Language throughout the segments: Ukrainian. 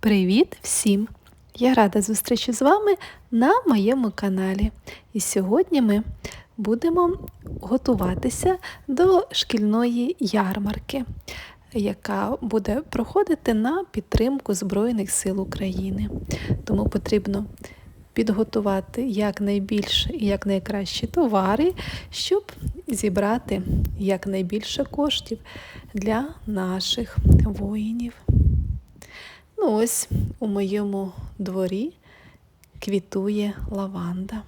Привіт всім! Я рада зустрічі з вами на моєму каналі. І сьогодні ми будемо готуватися до шкільної ярмарки, яка буде проходити на підтримку Збройних сил України. Тому потрібно підготувати якнайбільше і якнайкращі товари, щоб зібрати якнайбільше коштів для наших воїнів. Ну, ось у моєму дворі квітує лаванда.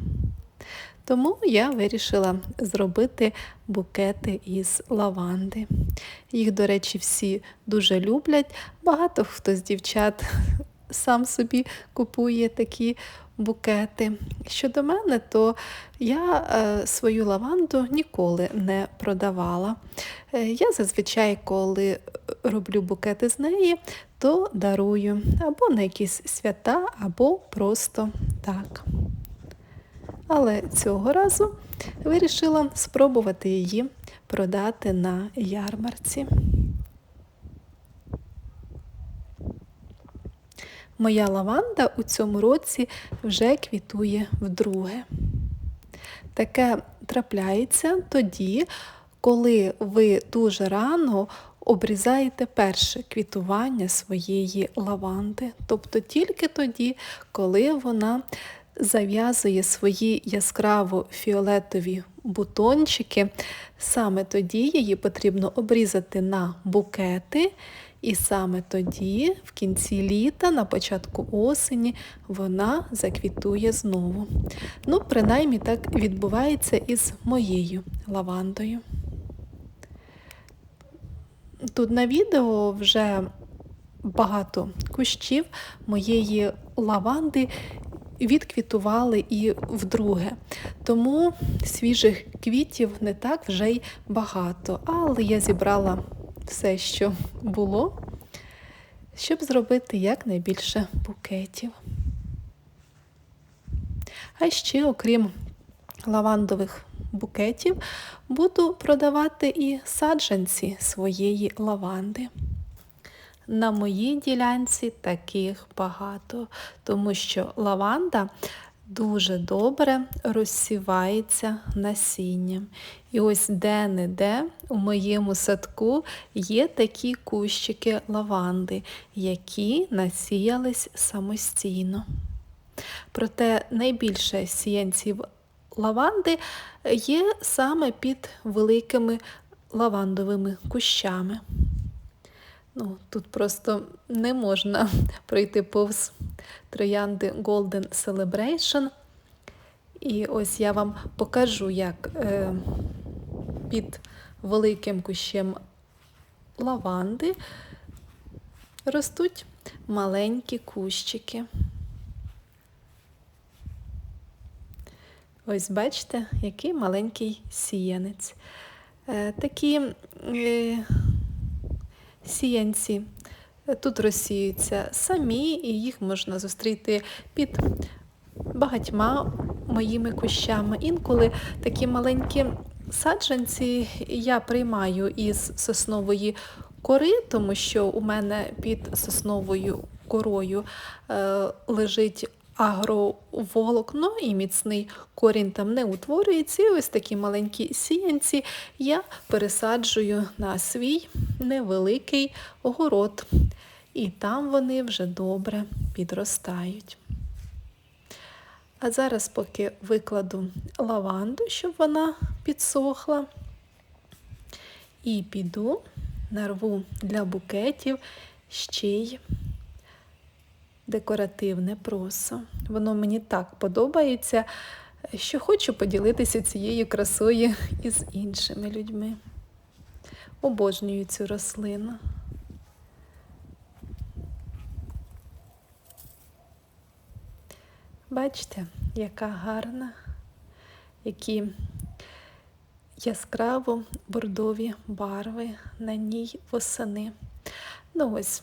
Тому я вирішила зробити букети із лаванди. Їх, до речі, всі дуже люблять. Багато хто з дівчат сам собі купує такі букети. Щодо мене, то я е, свою лаванду ніколи не продавала. Е, я зазвичай, коли роблю букети з неї, то дарую або на якісь свята, або просто так. Але цього разу вирішила спробувати її продати на ярмарці. Моя лаванда у цьому році вже квітує вдруге. Таке трапляється тоді, коли ви дуже рано обрізаєте перше квітування своєї лаванди, тобто тільки тоді, коли вона зав'язує свої яскраво фіолетові бутончики, саме тоді її потрібно обрізати на букети. І саме тоді, в кінці літа, на початку осені, вона заквітує знову. Ну, принаймні так відбувається із моєю лавандою. Тут на відео вже багато кущів моєї лаванди відквітували і вдруге. Тому свіжих квітів не так вже й багато, але я зібрала все, що було, щоб зробити якнайбільше букетів. А ще, окрім лавандових букетів, буду продавати і саджанці своєї лаванди. На моїй ділянці таких багато, тому що лаванда дуже добре розсівається насінням. І ось де-не-де у моєму садку є такі кущики лаванди, які насіялись самостійно. Проте найбільше сіянців лаванди є саме під великими лавандовими кущами. Ну, Тут просто не можна пройти повз троянди Golden Celebration. І ось я вам покажу, як е, під великим кущем лаванди ростуть маленькі кущики. Ось бачите, який маленький сіянець. Е, такі е, сіянці тут розсіюються самі, і їх можна зустріти під багатьма моїми кущами. Інколи такі маленькі саджанці я приймаю із соснової кори, тому що у мене під сосновою корою е, лежить агроволокно і міцний корінь там не утворюється. І ось такі маленькі сіянці я пересаджую на свій невеликий город. І там вони вже добре підростають. А зараз, поки викладу лаванду, щоб вона підсохла, і піду нарву для букетів ще й декоративне просо. Воно мені так подобається, що хочу поділитися цією красою із іншими людьми. Обожнюю цю рослину. Бачите, яка гарна, які яскраво бордові барви на ній восени. Ну ось,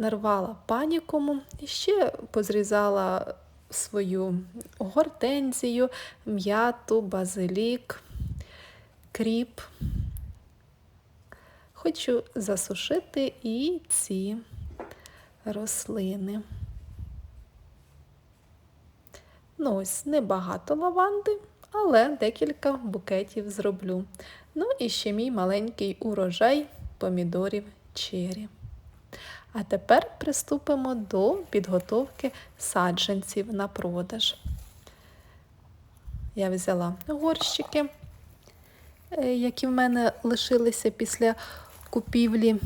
нарвала панікому ще позрізала свою гортензію, м'яту, базилік, кріп. Хочу засушити і ці рослини. Ну, ось небагато лаванди, але декілька букетів зроблю. Ну і ще мій маленький урожай помідорів чері. А тепер приступимо до підготовки саджанців на продаж. Я взяла горщики, е, які в мене лишилися після купівлі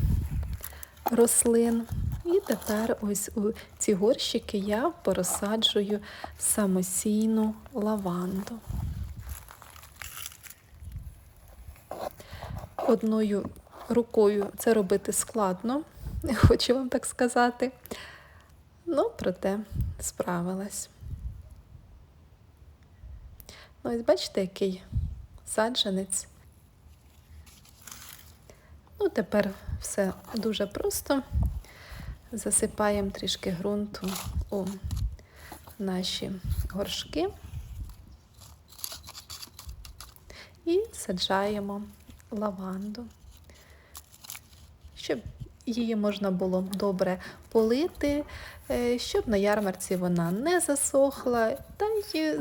рослин. І тепер ось у ці горщики я порозсаджую самосійну лаванду. Одною рукою це робити складно, хочу вам так сказати. Ну, проте справилась. Ну, ось бачите, який саджанець. Ну, тепер все дуже просто. Засипаємо трішки ґрунту у наші горшки і саджаємо лаванду, щоб її можна було добре полити, е, щоб на ярмарці вона не засохла. Та й,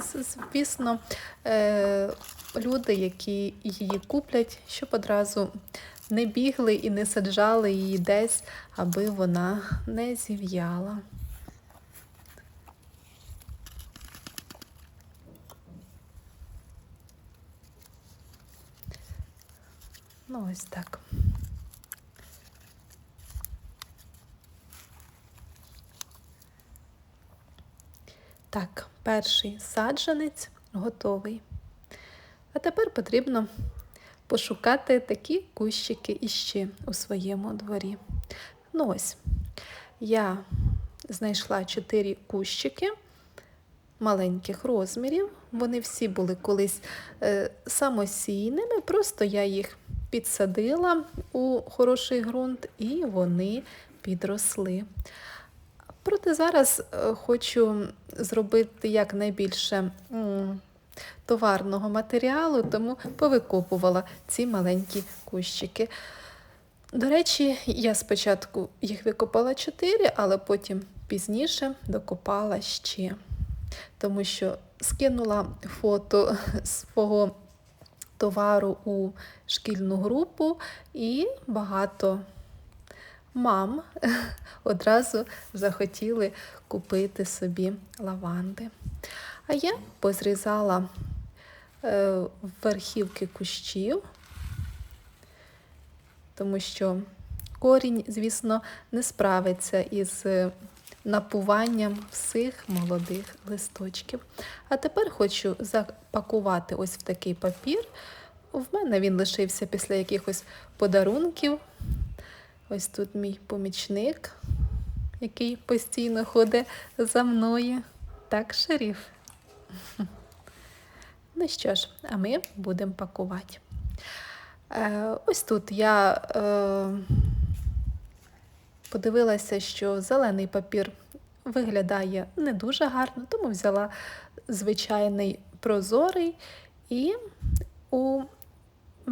звісно, е, люди, які її куплять, щоб одразу не бігли і не саджали її десь, аби вона не зів'яла. Ну, ось так. Так, перший саджанець готовий. А тепер потрібно пошукати такі кущики іще у своєму дворі. Ну ось, я знайшла чотири кущики маленьких розмірів. Вони всі були колись е, самосійними, просто я їх підсадила у хороший ґрунт і вони підросли. Проте зараз е, хочу зробити якнайбільше товарного матеріалу, тому повикопувала ці маленькі кущики. До речі, я спочатку їх викопала 4, але потім пізніше докопала ще, тому що скинула фото свого товару у шкільну групу і багато мам одразу захотіли купити собі лаванди. А я позрізала е, верхівки кущів, тому що корінь, звісно, не справиться із напуванням всіх молодих листочків. А тепер хочу запакувати ось в такий папір. В мене він лишився після якихось подарунків. Ось тут мій помічник, який постійно ходить за мною. Так, шеріф. Ну що ж, а ми будемо пакувати. Е, ось тут я е, подивилася, що зелений папір виглядає не дуже гарно, тому взяла звичайний прозорий, і у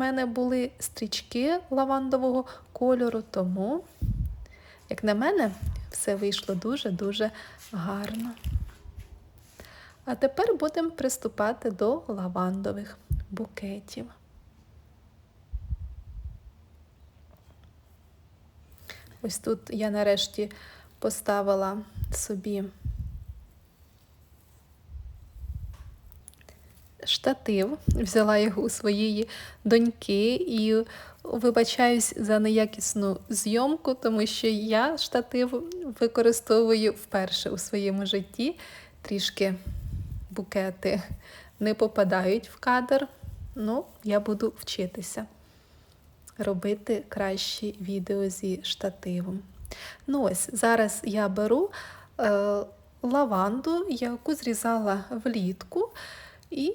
мене були стрічки лавандового кольору, тому, як на мене, все вийшло дуже-дуже гарно. А тепер будемо приступати до лавандових букетів. Ось тут я нарешті поставила собі штатив, взяла його у своєї доньки і вибачаюсь за неякісну зйомку, тому що я штатив використовую вперше у своєму житті трішки букети не попадають в кадр, ну, я буду вчитися робити кращі відео зі штативом. Ну ось, Зараз я беру е, лаванду, яку зрізала влітку, і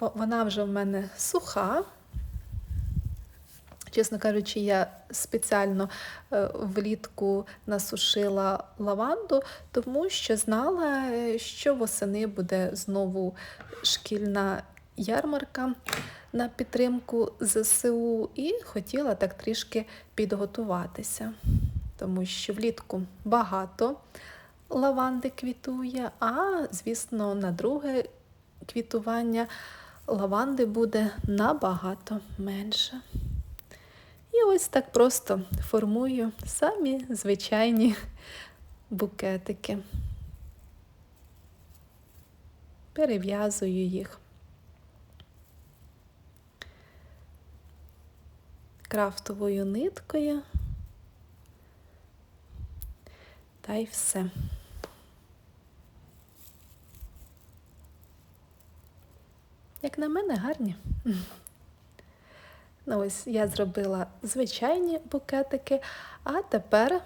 вона вже в мене суха. Чесно кажучи, я спеціально е, влітку насушила лаванду, тому що знала, що восени буде знову шкільна ярмарка на підтримку ЗСУ, і хотіла так трішки підготуватися. тому що влітку багато лаванди квітує, а, звісно, на друге квітування лаванди буде набагато менше. І ось так просто формую самі звичайні букетики. Перев'язую їх. Крафтовою ниткою. Та й все. Як на мене, гарні. Ну, ось я зробила звичайні букетики, а тепер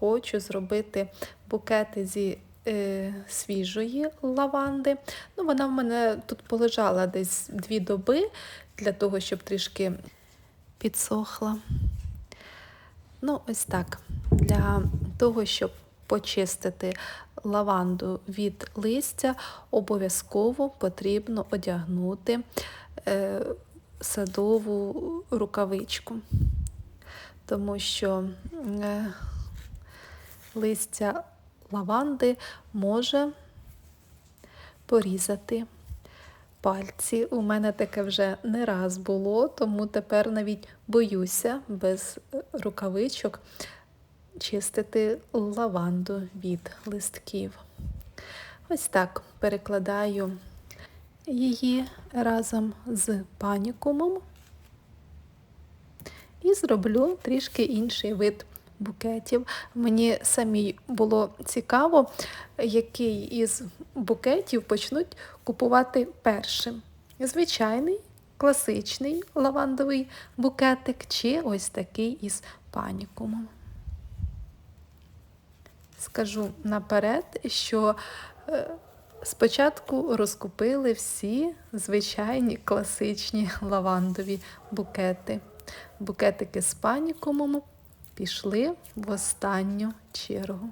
хочу зробити букети зі е, свіжої лаванди. Ну, Вона в мене тут полежала десь дві доби для того, щоб трішки підсохла. Ну, ось так. Для того, щоб почистити лаванду від листя, обов'язково потрібно одягнути е, садову рукавичку, тому що е, листя лаванди може порізати пальці. У мене таке вже не раз було, тому тепер навіть боюся без рукавичок чистити лаванду від листків. Ось так перекладаю її разом з панікумом і зроблю трішки інший вид букетів. Мені самі було цікаво, який із букетів почнуть купувати першим. Звичайний класичний лавандовий букетик, чи ось такий із панікумом. Скажу наперед, що е, спочатку розкупили всі звичайні класичні лавандові букети. Букетики з панікумом пішли в останню чергу.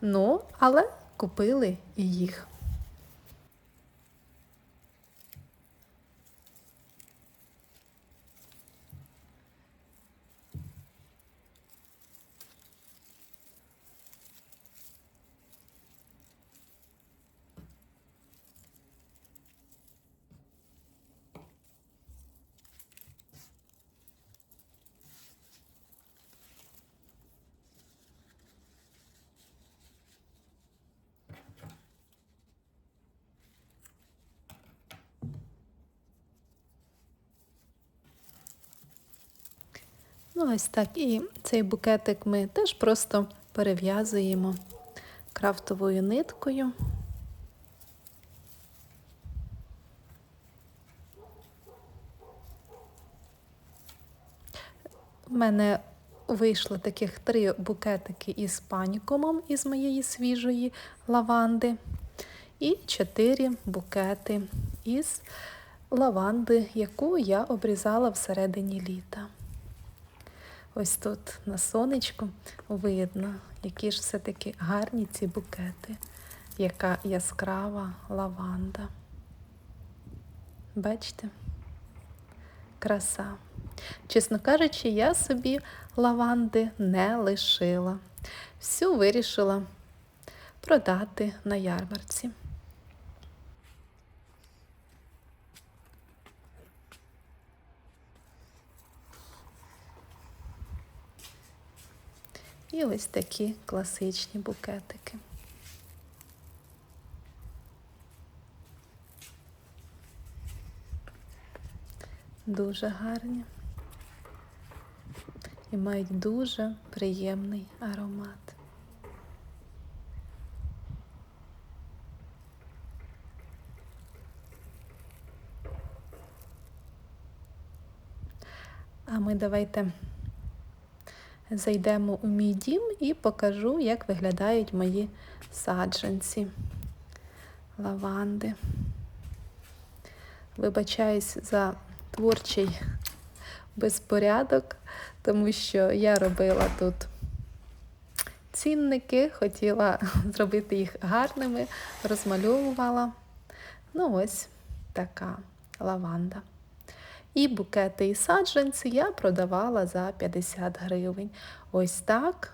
Ну, але купили і їх. Ну, ось так. І цей букетик ми теж просто перев'язуємо крафтовою ниткою. У мене вийшло таких три букетики із панікомом із моєї свіжої лаванди. І чотири букети із лаванди, яку я обрізала всередині літа. Ось тут на сонечку видно, які ж все-таки гарні ці букети, яка яскрава лаванда. Бачите? Краса. Чесно кажучи, я собі лаванди не лишила. Всю вирішила продати на ярмарці. І ось такі класичні букетики. Дуже гарні і мають дуже приємний аромат. А ми давайте зайдемо у мій дім і покажу, як виглядають мої саджанці лаванди. Вибачаюсь за творчий безпорядок, тому що я робила тут цінники, хотіла зробити їх гарними, розмальовувала. Ну, ось така лаванда. І букети і саджанці я продавала за 50 гривень. Ось так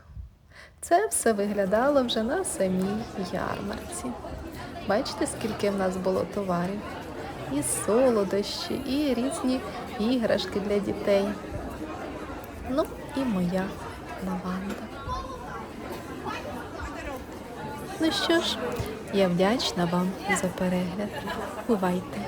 Це все виглядало вже на самій ярмарці. Бачите, скільки в нас було товарів? І солодощі, і різні іграшки для дітей. Ну і моя лаванда. Ну що ж, я вдячна вам за перегляд. Бувайте!